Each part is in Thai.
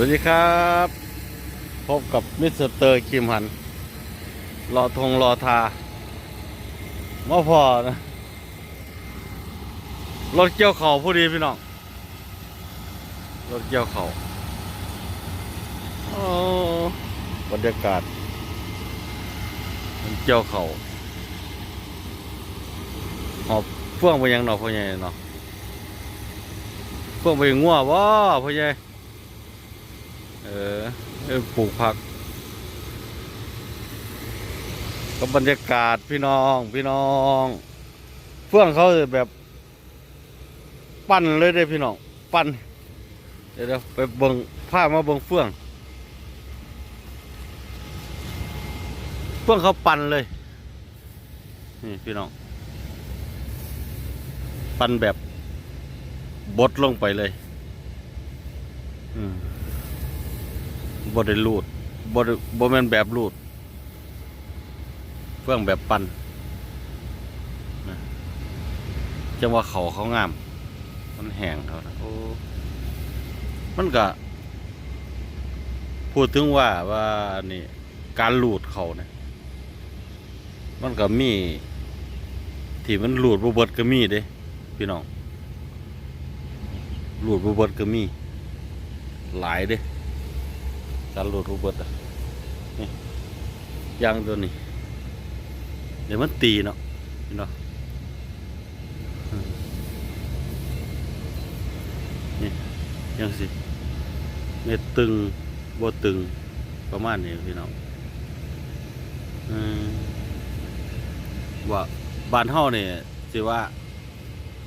วัสดีครับ พบกับมิสเตอร์คิมหัน รอทงรอทามาพอนะ รถเกี่ยวเขาผู้ดีพี่น้อง รถเกี่ยวเขาโอ้บรรยากาศ มันเกี่ยวเขาหอบเฟื่องไปยังหนอพ่อใหญ่เนาะเฟื่องไปงัวบ่พ่อใหญ่ เออปลูกผักกับรรยากาศพี่น้องพี่น้องเฟื่องเขาแบบ ปั้นเลยได้พี่น้อง ปั้นเดี๋ยวเดี๋ยวไปเบิงผ้ามาเบิงเฟื่อง เฟื่องเขาปั้นเลย นี่พี่น้อง ปั้นแบบบดลงไปเลย อืม บ่ได้รูดบ่ได้บ่แม่นแบบรูด เฟื่องแบบปันนจังว่าเขาเขางาม มันแห้งเขานะโอ้มันก็ พูดถึงว่าว่านี่ การรูดเขาเนี่ยมันก็มี ที่มันรูดบ่เบิดก็มีเด้พี่น้องรูดบ่เบิดก็มี หลายเด้ การโหลดรูเบิร์ตอะนี่ยางตัวนี้ เดี๋ยวมันตีเนาะเนาะนี่ยังสิเม็ดตึงบ่ตึงประมาณนี้พี่น้องว่าบ้านเฮาเนี่ยสิว่า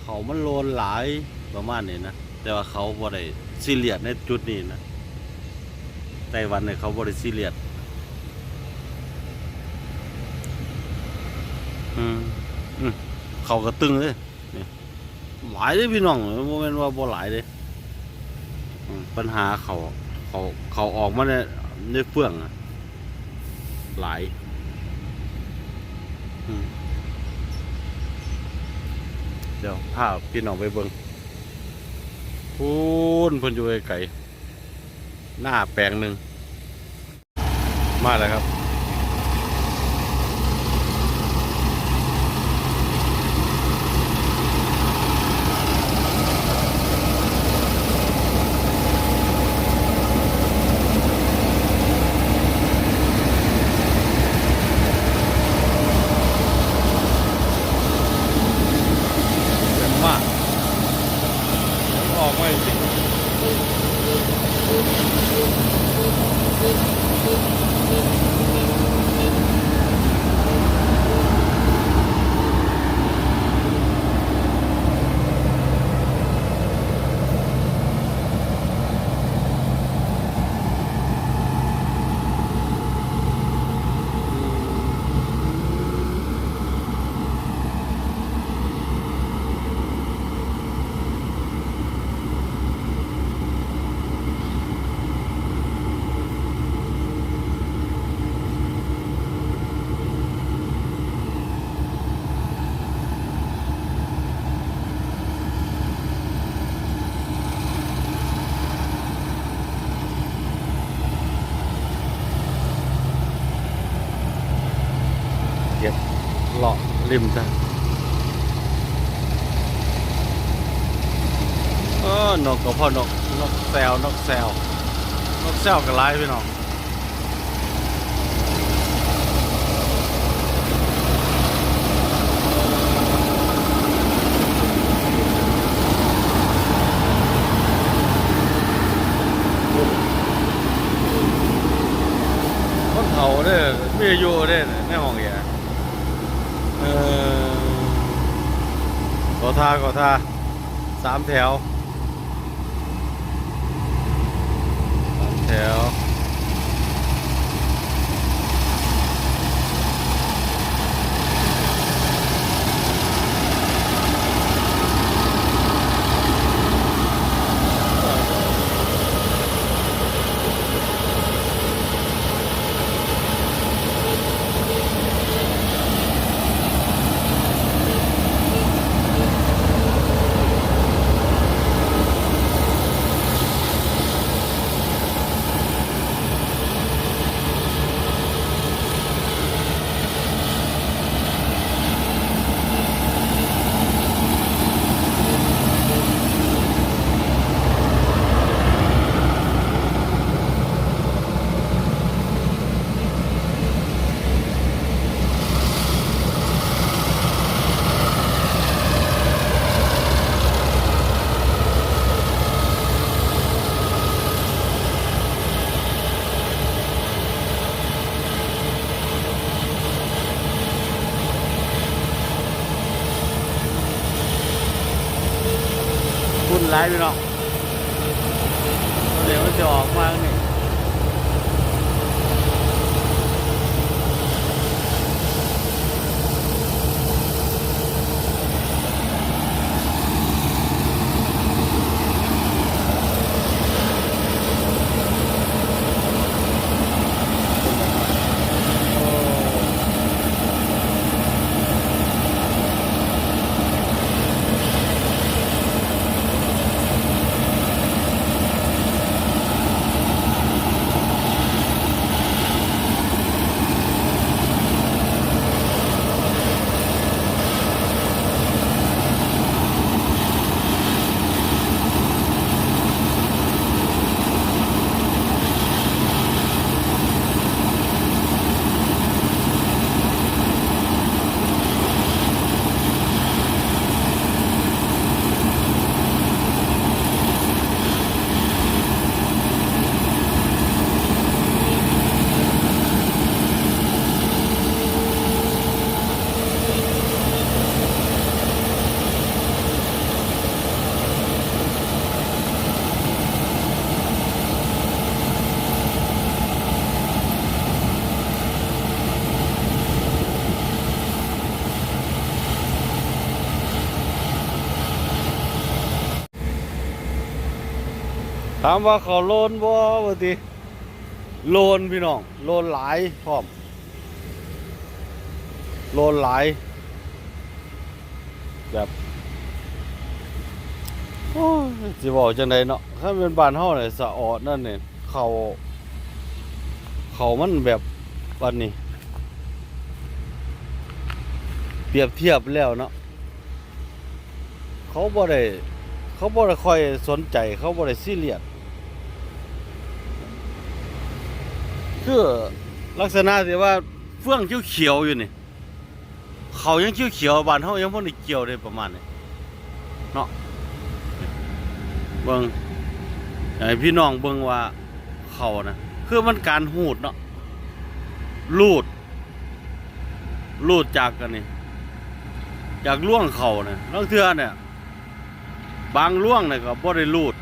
เขามันโลนหลายประมาณนี้นะ แต่ว่าเขาบ่ได้ซีเรียสในจุดนี้นะ ไต้หวันเนี่ยเขาบริซีเรียสอืมอืมเขาก็ตึงเลยหลายเลยพี่น้องโมเมนว่าบ่หลายเลยปัญหาเขาเขาเขาออกมาในในเฟื่องอะหลายเดี๋ยวพาพี่น้องไปเบิ่งพูนพิ่นอยู่ไกล หน้าแปลงหนึ่ง มาแล้วครับ เต็มมากออกมาสิเ Thank you. ริมจ้ะเออนกกับพ่อนกนกแซวนกแซวนกแซวกับไล่พี่น้องคนเขาเด้อมีอายุเนห้องแย่เออขอทาขอทาสามแถวายพี่น้อง ถามว่าเขาโลนบ่บ่ติโลนพี่น้องโลนหลายพร้อมโลนหลายแบบโอ้สิบอกจังไดเนาะถ้าเป็นบ้านเฮาเนี่ยสะออดนั่นเนี่ยเขาเขามันแบบวันนี้ เปรียบเทียบแล้วเนาะเขาบ่ได้เขาบ่ได้ค่อยสนใจเขาบ่ได้ซีเรียส คือลักษณะที่ว่าเฟื่องเขียวๆอยู่นี่เขายังเขียวๆบ้านเฮายังบ่ได้เกี่ยวได้ประมาณนี้เนาะเบิ่งให้พี่น้องเบิ่งว่าเขานะคือมันการหูดเนาะลูด ลูดจากกันนี่จากล่วงเขานี่ยบางเทือเนี่ย บางล่วงเนี่ยก็บ่ได้ลูด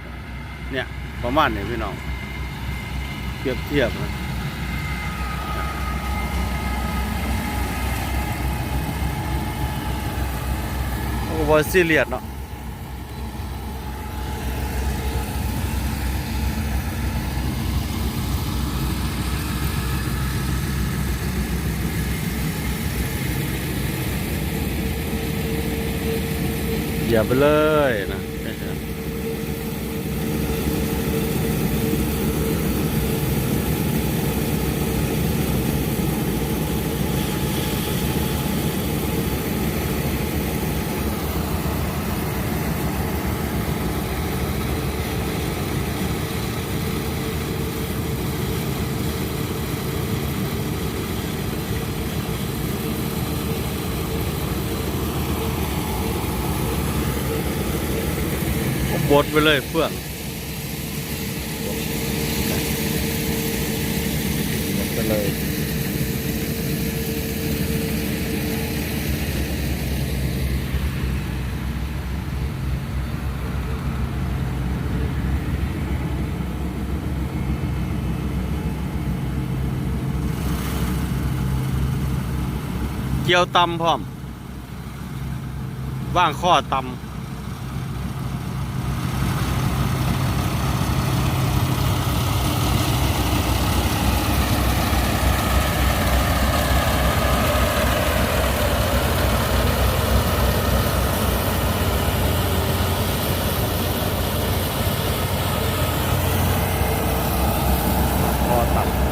เนี่ยประมาณนี้พี่น้องเทียบเทียบนะ โอ้บ่ซีเรียสเนาะอย่าไปเลยนะ บดไปเลยเฟื่องบดไปเลยเกี่ยวตำพร้อม ว่างข้อตำ คอตับพ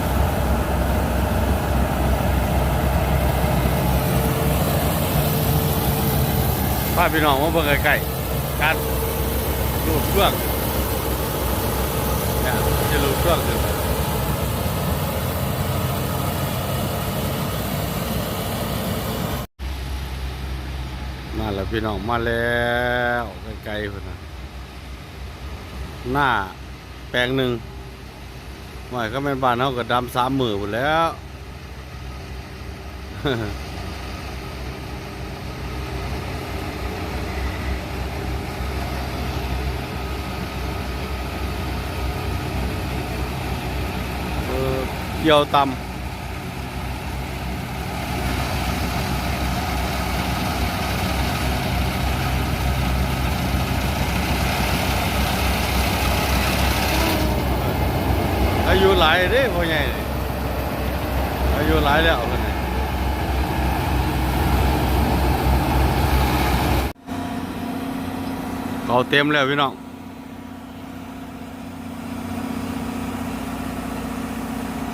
าพี่น้องมาเบิ่งใกล้ๆการรูดเครื่องเนี่ยจะรูดเครื่องถึงมาแล้วพี่น้องมาแล้วไกลๆคนนะหน้าแปลงหนึ่งไม่ก็เป็นบ้านเขาก็ดำสามมือหมดแล้ว เกี่ยวตำอายุหลายเด้พ่อใ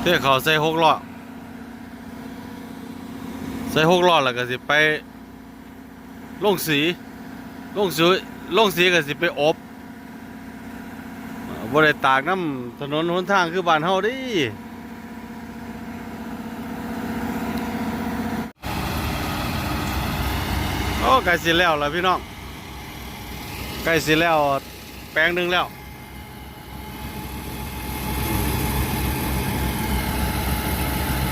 หญ่นี่อายุหลายแล้วเพิ่นนี่เขาวพี่น้องเขาใส่หกล้อใส่หกล้อแล้วก็สิไปลงสีลงสีลงสีก็สิไปอบบ่ได้ตากน้ำถนนหนทางคือบ้านเฮาดิโอ้ใกล้สิแล้วล่ะพี่น้องใกล้สิแล้ว แปลงหนึ่งแล้ว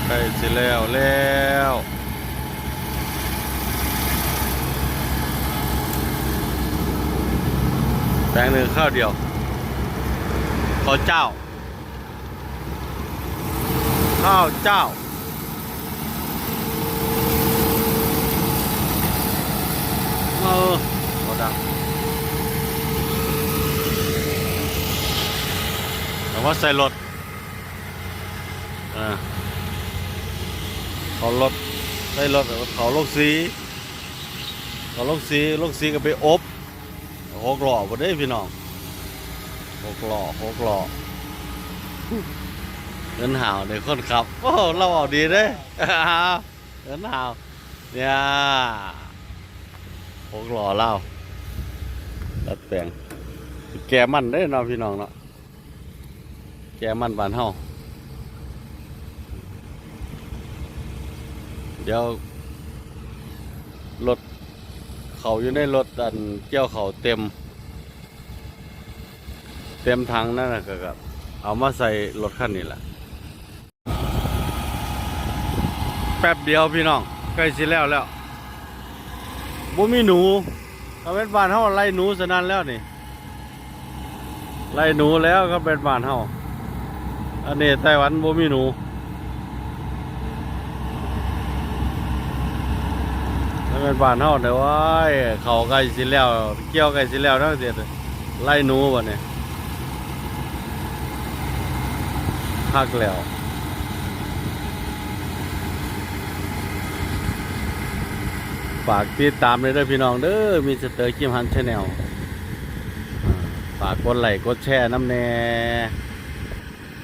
ใก ล้สิแล้วแล้วแปลงหนึ่งข้าวเดียวข้าวเจ้า ข้าวเจ้าเออพอดังแต่ว่าใส่รถอ่า เขารถได้รถเขาลงสีเขาลงสีลงสีก็ไปอบหกหล้อบ่ได้พี่น้องหกหล้อหกหล้อเดินหาวในคนขับโอ้เราเอาดีเด้เดินหาวเนี่ยหกหล้อเล่าตัดแปลงแกมันได้เนาะพี่น้องเนาะแกมันบานเฮา เดี๋ยวรถเขาอยู่ในรถอันเกี่ยวเขาเต็ม เต็มถังนั่นนะก็ครับเอามาใส่รถคันนี้แหละแป๊บเดียวพี่น้องใกล้สิแล้วแล้วบ่มีหนูก็เป็นบ้านเฮาไล่หนูสนั่นแล้วนี่ไล่หนูแล้วก็เป็นบ้านเฮาอันนี้ไต้หวันบ่มีหนู ถ้า เป็นบ้านเฮาเดี๋ยวว้ายเขาใกล้สิแล้ว เกี่ยวใกล้สิแล้วทั้งเสียไล่หนูบ่เนี่ยพักแล้วฝากติดตามเลยเด้อพี่น้องเด้อมีสเตอร์คิมฮันชาแนลฝากกดไลค์กดแชร์น้ำแน่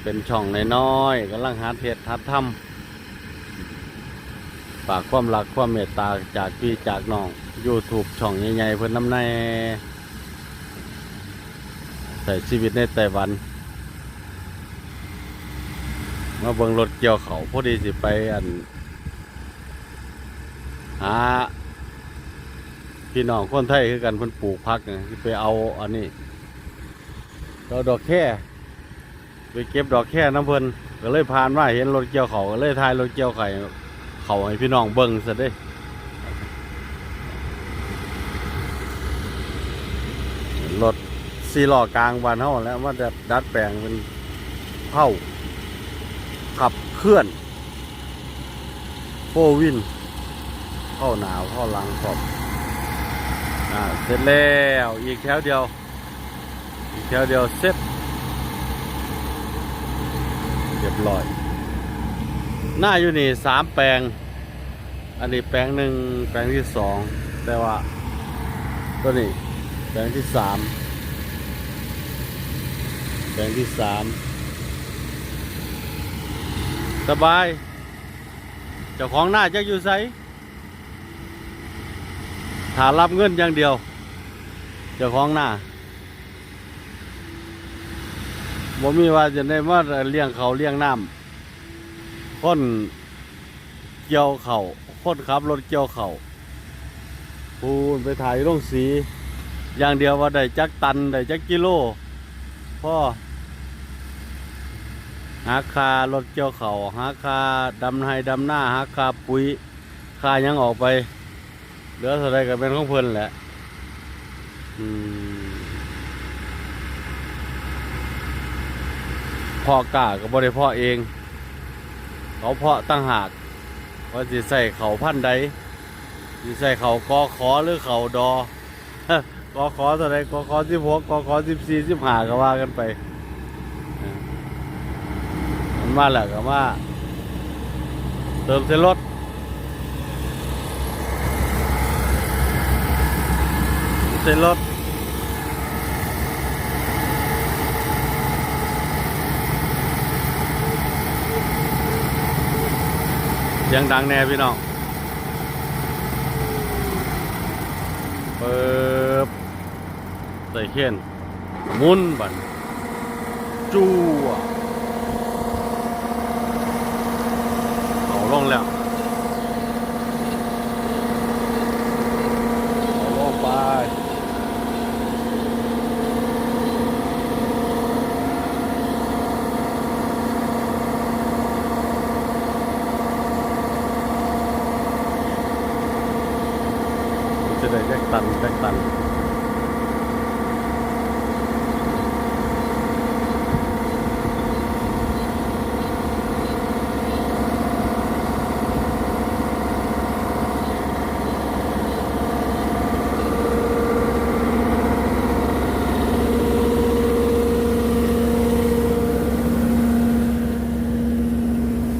เป็นช่องน้อยๆกำลังหาเทศทัดทำ ฝากความรักความเมตตาจากพี่จากน้อง YouTube ช่องใหญ่ๆเพื่อนน้ำในใส่ชีวิตในไต้หวัน มาเบิ่งรถเกี่ยวเขาพอดีสิไปอัน หา พี่น้องคนไทยคือกันเพิ่นปลูกพักนะไปเอาอันนี้เราดอกแค่ไปเก็บดอกแค่น้ำเพิ่นก็เลยผ่านว่าเห็นรถเกี่ยวเขาก็เลยถ่ายรถเกี่ยวไข่ เขาให้พี่น้องเบิ่งซะด้รถซีล้อกลางบ้านเฮาแล้วว่าจะดัดแปลงเป็นเผาขับเคลื่อนโฟวินเข้าหนาวเข้าหลังขอบอ่าเสร็จแล้วอีกแถวเดียว อีกแถวเดียวเสร็จเรียบร้อย หน้าอยู่นี่สามแปลง อันนี้แปลงหนึ่งแปลงที่สองแต่ว่าตัวนี้แปลงที่สามแปลงที่สามสบาย เจ้าของหน้าจะอยู่ไสถารับเงินอย่างเดียว เจ้าของหน้าบ่มีว่าจะได้มาเลี้ยงเขาเลี้ยงน้ำ คนเกี่ยวเขา่าคนขับรถเกี่ยวเขา่าพูนไปถ่ายลงสี อย่างเดียวว่าได้จักตันได้จักกิโลพ่อหาคารถเกี่ยวเขา่าหาคาดำไห้ดำหน้าหาคาปุ๋ยคายังออกไป เหลือเท่าไรก็เป็นของเพลินแหละพ่อกล้าก็บ่ได้พ่อเอง เขาเพาะตั้งหากว่าสิใส่เขาพันใดสิใส่เขากอขอหรือเขาดอกอขอเท่าไรกอขอสิบหกกอขอสิบสี่สิบห้าก็ว่ากันไปมันมาแหล้วก็มาเติมเส้นรถเส้นรถ เสียงดังแน่พี่น้องเปิบใส่เขียนหมุนบันจูอะเอาลงแล้วเอาลงไปจะได้แจ็คตันแจ็คตัน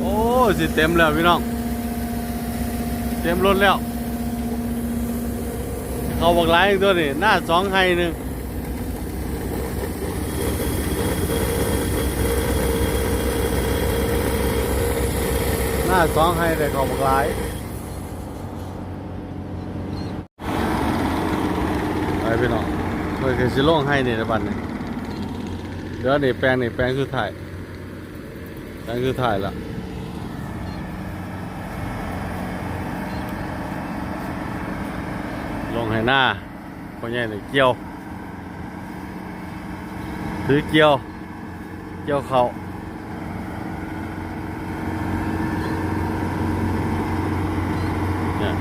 โอ้สิ เต็มแล้วพี่น้อง เต็มรถแล้ว เขาบอกหลายอีกตัวนี่หน้าสองไฮหนึ่งหน้าสองไฮแต่เขาบอกหลายไปพี่น้องเพื่อคือสิโล่งให้ในบัดนี้เดี๋ยวนี่แปลงนี่แปลงสุดท้ายแปลงสุดท้ายละ ลงให้หน้าพ่อใหญ่เลยเกี่ยว ถือเกี่ยว เกี่ยวเขาเนี่ย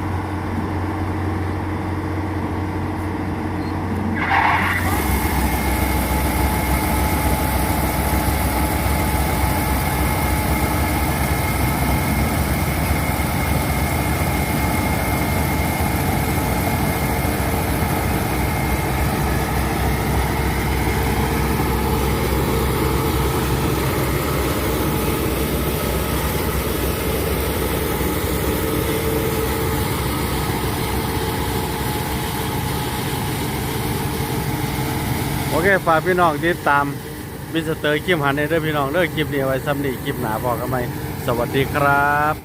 โอ เคฝากพี่น้องติดตามมิสเตอร์กิมหันในเด้อพี่น้องเด้อคลิปนี้ไว้ซ้ำนี่คลิปหนาพอกันไหมสวัสดีครับ